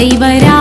தெய்வரா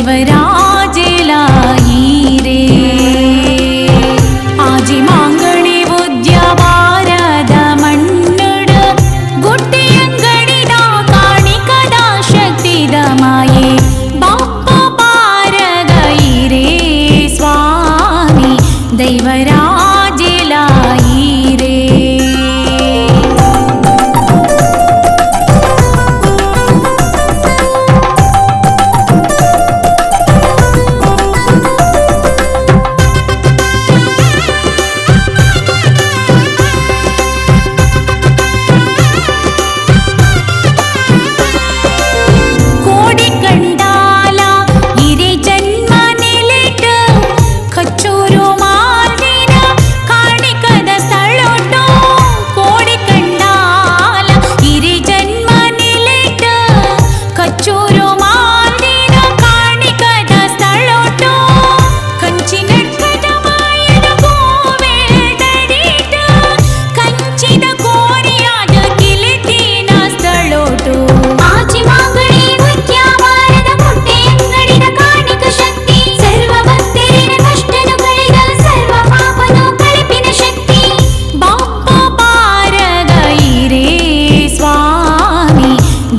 ദേവരാജലായി ആജി മാങ്കണി ഉദ്യവാരത മണ്ണുട ഗുട്ടിയങ്കണിട കാണിക്കത ശക്തിതമായേ ബാപ്പ പാരകൈരേ സ്വാമി ദൈവരാ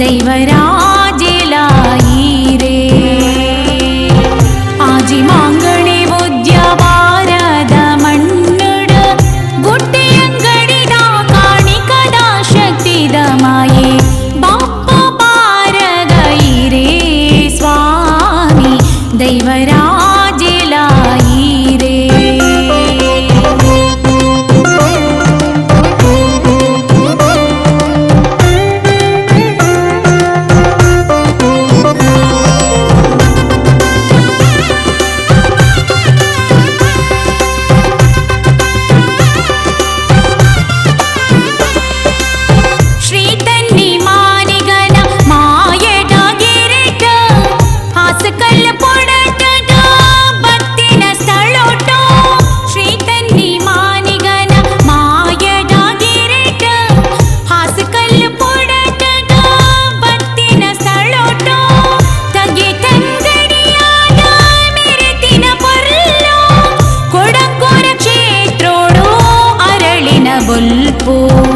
దైవరా Oh.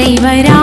ദൈവരാ